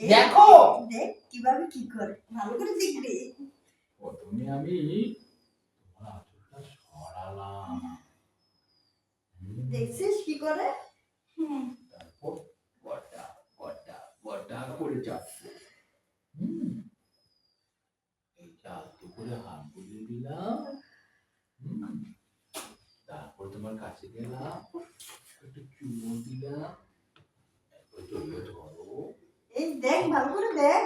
দেখো। দেখ কীভাবে কি করে? ভালো করে দেখবি। প্রথমে আমি সরালাম। দেখছিস কি করে? তারপর করে হুম। করে হাত বুলিয়ে দিলাম। তারপর তোমার কাছে গেলাম। একটু চুমো দিলাম। একটু জড়িয়ে ধরো। ভালো করে দেখ।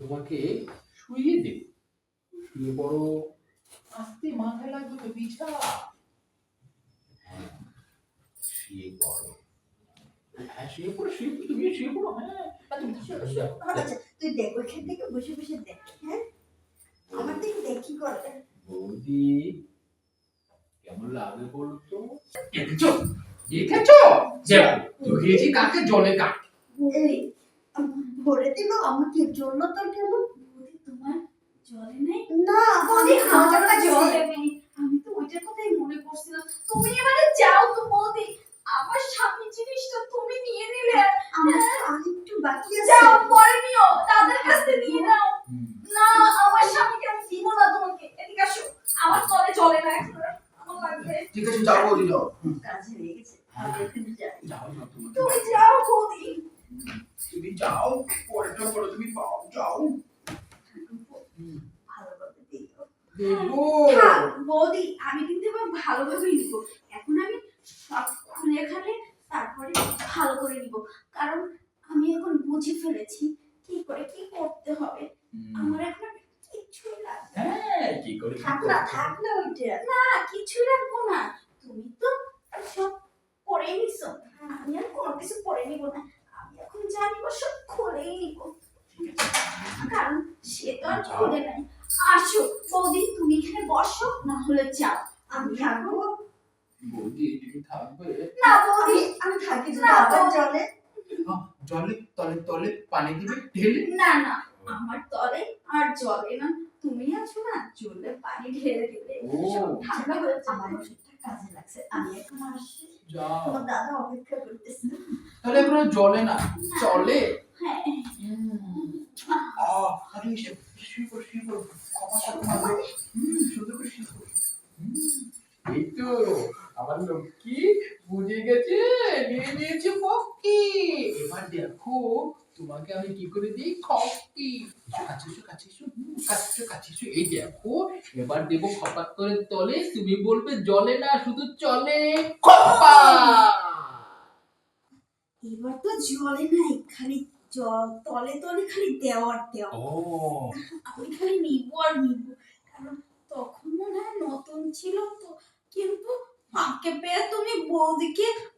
তোমাকে শুয়ে দেব। শুয়ে পড়ো। আস্তে মাথায় লাগবে তো বিছা। হ্যাঁ, শুয়ে পড়ো। হ্যাঁ শুয়ে পড়ো শুয়ে পড়ো তুমি শুয়ে পড়ো হ্যাঁ। তুমি তুই দেখ ওইখান থেকে বসে বসে দেখ হ্যাঁ? আমার দিকে দেখ কি করে। বৌদি কেমন লাগে বলতো? দেখেছ দেখেছ? দেখো। কাকে? জলে এই ভরে দিল আমাকে। জল তোর কেন তোমার জলে নেই? না বৌদি আমার জলে নেই। আমি তো ওইটার কথাই মনে করছিলাম। তুমি এবারে যাও তো বৌদি। আমার স্বামী জিনিসটা তুমি নিয়ে নিলে। আমার তো বাকি আছে। যাও পরে নিও। তাদের কাছ নিয়ে নাও না আমার স্বামীকে আমি দিব না তোমাকে। এদিকে আসো। আমার তলে চলে না এখন আমার লাগবে। ঠিক আছে যাও বৌদি যাও। কাজে তুমি যাও বৌদি তুমি যাও পরেটা করো তুমি পাও যাও বৌদি আমি কিন্তু এবার ভালোভাবেই নিব এখন আমি সব খুলে খালে তারপরে ভালো করে নিব কারণ আমি এখন বুঝে ফেলেছি কি করে কি করতে হবে আমার এখন কিছুই লাগবে না। হ্যাঁ কি করে থাক না করতে থাক না ওইটা। না কিছুই রাখব না তুমি তো সব পরে নিছো আমি আর কোনো কিছু পরে নিব না আমি এখন যা নিব সব খুলেই নিব কারণ সে তো আর খুলে নাই। আসো বৌদি তুমি এখানে বসো না হলে যাও। আমি থাকব। বৌদি এদিকে থাকবে? না বৌদি। আমি থাকি না, আবার জলে। জলে তলে তলে পানি দিবে ঢেলে? না না আমার তলে আর জলে না। তুমি আছো না চলে পানি ঢেলে দিলে। ও। ঠান্ডা হয়ে আমার যাবে কাজে লাগছে। আমি এখন আসছি। তোমার দাদা অপেক্ষা করতেছে। তাহলে এখন জলে না চলে? হ্যাঁ। আরে এসে শুয়ে পড়ো শুয়ে পড়ো। কপা সাথে মারবে হুম সুন্দর করে শুয়ে পড়ো। এই তো আমার লক্ষ্মী বুঝে গেছে নিয়ে নিয়েছে পক্কি এবার দেখো তোমাকে আমি কি করে দিই? এসো কাছে এসো কাছে এসো কাছে কাছে এসো। এই দেখো এবার দেবো খপাত করে তলে। তুমি বলবে জলে না শুধু চলে। খপ্পা এবার তো জলে নাই খালি জল তলে তলে খালি দেওয়ার দেওয়া। ও। আমি খালি নিব আর নিব। কারণ তখন মনে হয় নতুন ছিল তো। কিন্তু মাকে পেয়ে তুমি বৌদিকে